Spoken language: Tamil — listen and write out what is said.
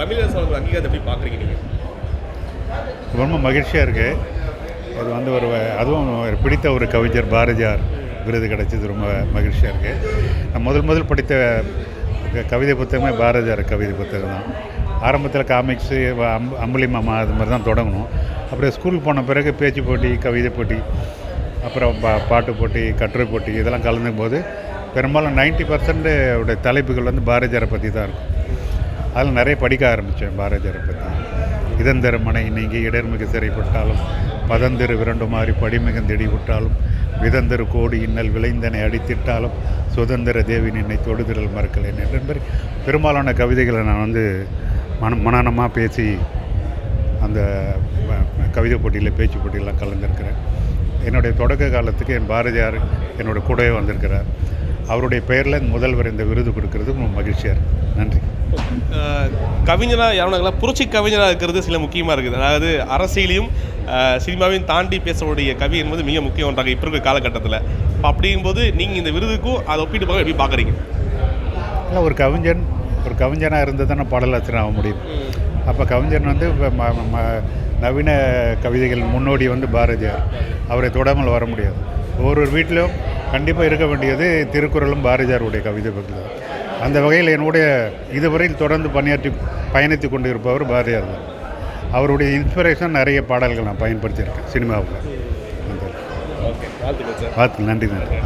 தமிழரசு அவர்கள் அங்கீகாரத்தை எப்படி பார்க்குறீங்க நீங்கள் ரொம்ப மகிழ்ச்சியாக இருக்குது இது வந்து ஒரு அதுவும் பிடித்த ஒரு கவிஞர் பாரதியார் விருது கிடைச்சது. ரொம்ப மகிழ்ச்சியாக இருக்குது நான் முதல் முதல் படித்த கவிதை புத்தகமே பாரதியார் கவிதை புத்தகம் தான். ஆரம்பத்தில் காமிக்ஸு அம் அம்புலி மாமா அது மாதிரி தான் தொடங்கணும். அப்புறம் ஸ்கூல் போன பிறகு பேச்சு போட்டி கவிதை போட்டி அப்புறம் பா பாட்டு போட்டி கட்டுரை போட்டி இதெல்லாம் கலந்துக்கும் போது பெரும்பாலும் நைன்ட்டி பர்சன்ட் உடைய தலைப்புகள் வந்து பாரதியாரை பற்றி தான் இருக்கும். அதில் நிறைய படிக்க ஆரம்பித்தேன் பாரதியாரை பற்றி. இதந்தர மனை நீங்கி இடர்மிகு சிறைப்பட்டாலும் பதந்திரு விரண்டு மாறி படிமிகுந்தெடி விட்டாலும் விதந்தரு கோடி இன்னல் விளைந்தனை அடித்திட்டாலும் சுதந்திர தேவி நின்னை தொடுதிரல் மறக்கலேன் என்ற மாதிரி பெரும்பாலான கவிதைகளை நான் வந்து மன மனநமாக பேசி அந்த கவிதை போட்டியில் பேச்சு போட்டியெல்லாம் கலந்துருக்கிறேன். என்னுடைய தொடக்க காலத்துக்கு என் பாரதியார் என்னோட கூடவே வந்திருக்கிறார். அவருடைய பெயரில் முதல்வர் இந்த விருது கொடுக்கறது ரொம்ப மகிழ்ச்சியாக இருக்குது நன்றி. கவிஞராக யாருனாங்களா? புரட்சி கவிஞராக இருக்கிறது சில முக்கியமாக இருக்குது. அதாவது அரசியலையும் சினிமாவையும் தாண்டி பேசக்கூடிய கவி என்பது மிக முக்கியம் ஒன்றாக இப்போ இருக்கிற காலகட்டத்தில். இப்போ அப்படிங்கும்போது நீங்கள் இந்த விருதுக்கும் அதை ஒப்பிட்டு பார்க்க எப்படி பார்க்குறீங்க? இல்லை ஒரு கவிஞன் ஒரு கவிஞனாக இருந்து தானே பாடலாசிரியர் ஆக முடியும். அப்போ கவிஞன் வந்து நவீன கவிதைகள் முன்னோடி வந்து பாரதியார். அவரை தொடாமல் வர முடியாது. ஒவ்வொரு வீட்டிலும் கண்டிப்பாக இருக்க வேண்டியது திருக்குறளும் பாரதியாருடைய கவிதை பகுதி அந்த வகையில் என்னுடைய இதுவரையில் தொடர்ந்து பணியாற்றி பயணித்து கொண்டு இருப்பவர் பாரதியார் தான். அவருடைய இன்ஸ்பிரேஷன் நிறைய பாடல்கள் நான் பயன்படுத்தியிருக்கேன் சினிமாவில். வாழ்த்துக்கள் நன்றி நன்றி.